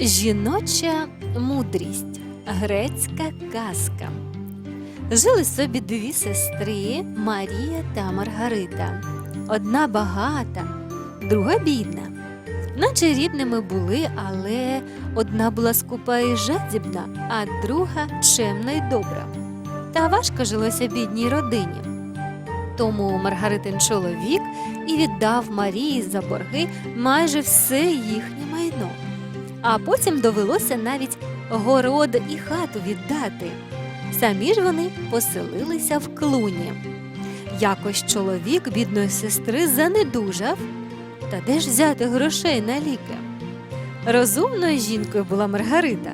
Жіноча мудрість. Грецька казка. Жили собі дві сестри Марія та Маргарита. Одна багата, друга бідна. Наче рідними були, але одна була скупа і жадібна, а друга чемна й добра. Та важко жилося бідній родині. Тому Маргаритин чоловік і віддав Марії за борги майже все їхнє майно. А потім довелося навіть город і хату віддати. Самі ж вони поселилися в клуні. Якось чоловік бідної сестри занедужав. Та де ж взяти грошей на ліки? Розумною жінкою була Маргарита.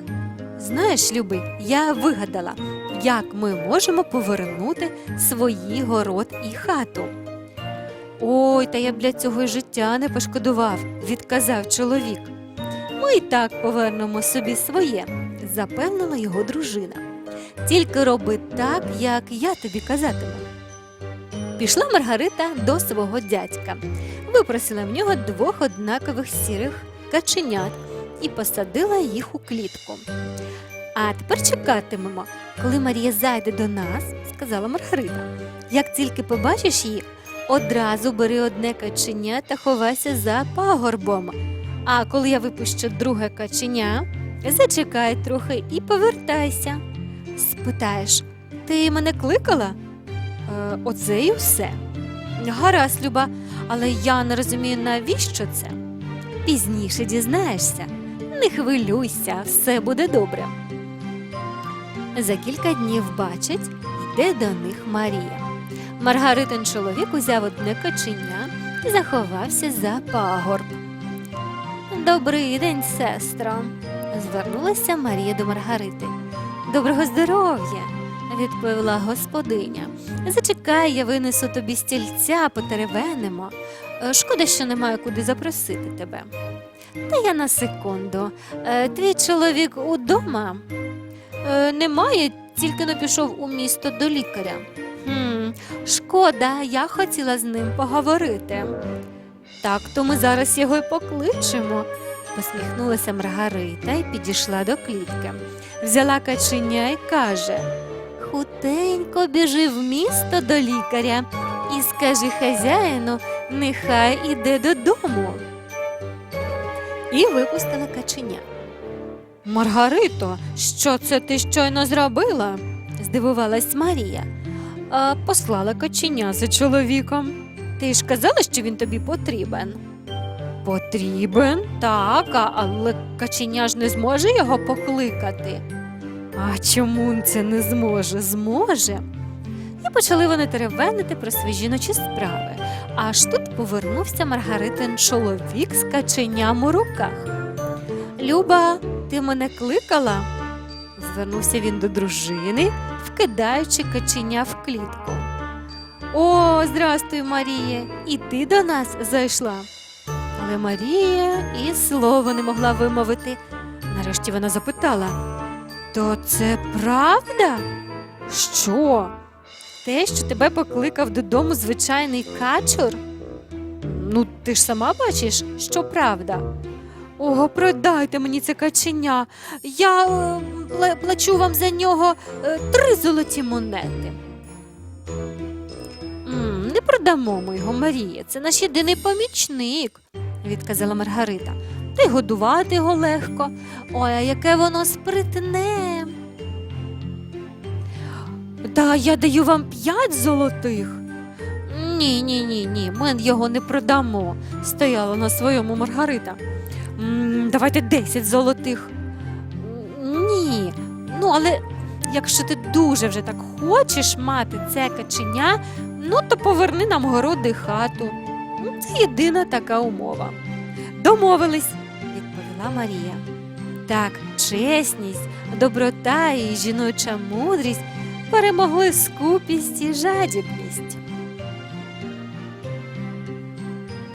Знаєш, любий, я вигадала, як ми можемо повернути свої город і хату. Ой, та я б для цього й життя не пошкодував, відказав чоловік. Ми й так повернемо собі своє, запевнила його дружина. Тільки роби так, як я тобі казатиму. Пішла Маргарита до свого дядька, випросила в нього двох однакових сірих каченят і посадила їх у клітку. А тепер чекатимемо, коли Марія зайде до нас, сказала Маргарита. Як тільки побачиш її, одразу бери одне каченя та ховайся за пагорбом. А коли я випущу друге каченя, зачекай трохи і повертайся. Спитаєш, ти мене кликала? Е, оце і все. Гаразд, Люба, але я не розумію, навіщо це. Пізніше дізнаєшся. Не хвилюйся, все буде добре. За кілька днів бачить, йде до них Марія. Маргаритин чоловік узяв одне каченя і заховався за пагорб. Добрий день, сестро, звернулася Марія до Маргарити. Доброго здоров'я, відповіла господиня. Зачекай, я винесу тобі стільця, потеревенимо. Е, Шкода, що немає куди запросити тебе. Та я на секунду. Е, Твій чоловік удома? Е, Немає, тільки но пішов у місто до лікаря. Хм, шкода, я хотіла з ним поговорити. Так, то ми зараз його й покличемо, посміхнулася Маргарита і підійшла до клітки. Взяла каченя і каже Хутенько біжи в місто до лікаря і скажи хазяїну, нехай іде додому. І випустила каченя. Маргарито, що це ти щойно зробила? здивувалась Марія. А, послала каченя за чоловіком. Ти ж казала, що він тобі потрібен. Потрібен? Так, але каченя ж не зможе його покликати. А чому це не зможе? Зможе. І почали вони теревенити про свої жіночі справи. Аж тут повернувся Маргаритин чоловік з каченям у руках. Люба, ти мене кликала? Звернувся він до дружини, вкидаючи каченя в клітку. О, здрастуй, Марія, і ти до нас зайшла. Але Марія і слова не могла вимовити. Нарешті вона запитала: То це правда? Що? Те, що тебе покликав додому звичайний качур? Ну, ти ж сама бачиш, що правда. Ого, продайте мені це каченя. Я е, пла- плачу вам за нього е, три золоті монети. Продамо ми його, Марія. Це наш єдиний помічник, відказала Маргарита. Та й годувати його легко. Ой, а яке воно спритне. Та я даю вам п'ять золотих. Ні, ні, ні, ні, ми його не продамо, стояла на своєму Маргарита. «М, Давайте десять золотих. Ні. Ну, але якщо ти дуже вже так хочеш мати це каченя, ну то поверни нам городи хату. Це єдина така умова. Домовились, відповіла Марія. Так, чесність, доброта і жіноча мудрість перемогли скупість і жадібність.